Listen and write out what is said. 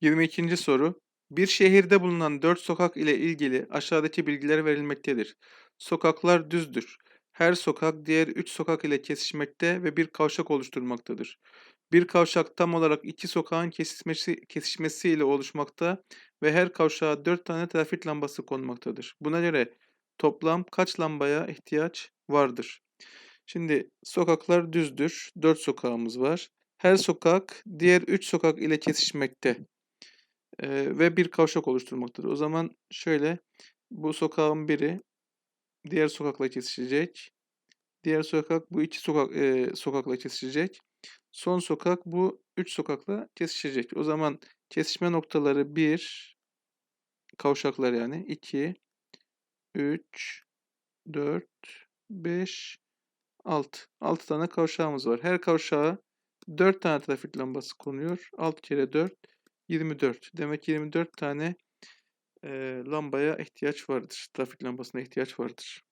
22. soru. Bir şehirde bulunan 4 sokak ile ilgili aşağıdaki bilgiler verilmektedir. Sokaklar düzdür. Her sokak diğer 3 sokak ile kesişmekte ve bir kavşak oluşturmaktadır. Bir kavşak tam olarak iki sokağın kesişmesi, kesişmesi ile oluşmakta ve her kavşağa 4 tane trafik lambası konmaktadır. Buna göre toplam kaç lambaya ihtiyaç vardır? Şimdi sokaklar düzdür. 4 sokağımız var. Her sokak diğer 3 sokak ile kesişmekte eee, ve bir kavşak oluşturmaktadır. O zaman şöyle bu sokağın biri diğer sokakla kesişecek. Diğer sokak bu iki sokak eee, sokakla kesişecek. Son sokak bu 3 sokakla kesişecek. O zaman kesişme noktaları 1 kavşaklar yani 2 3 4 5 6. 6 tane kavşağımız var. Her kavşağa 4 tane trafik lambası konuyor. 6 kere 4 24. Demek ki 24 tane eee, lambaya ihtiyaç vardır. Trafik lambasına ihtiyaç vardır.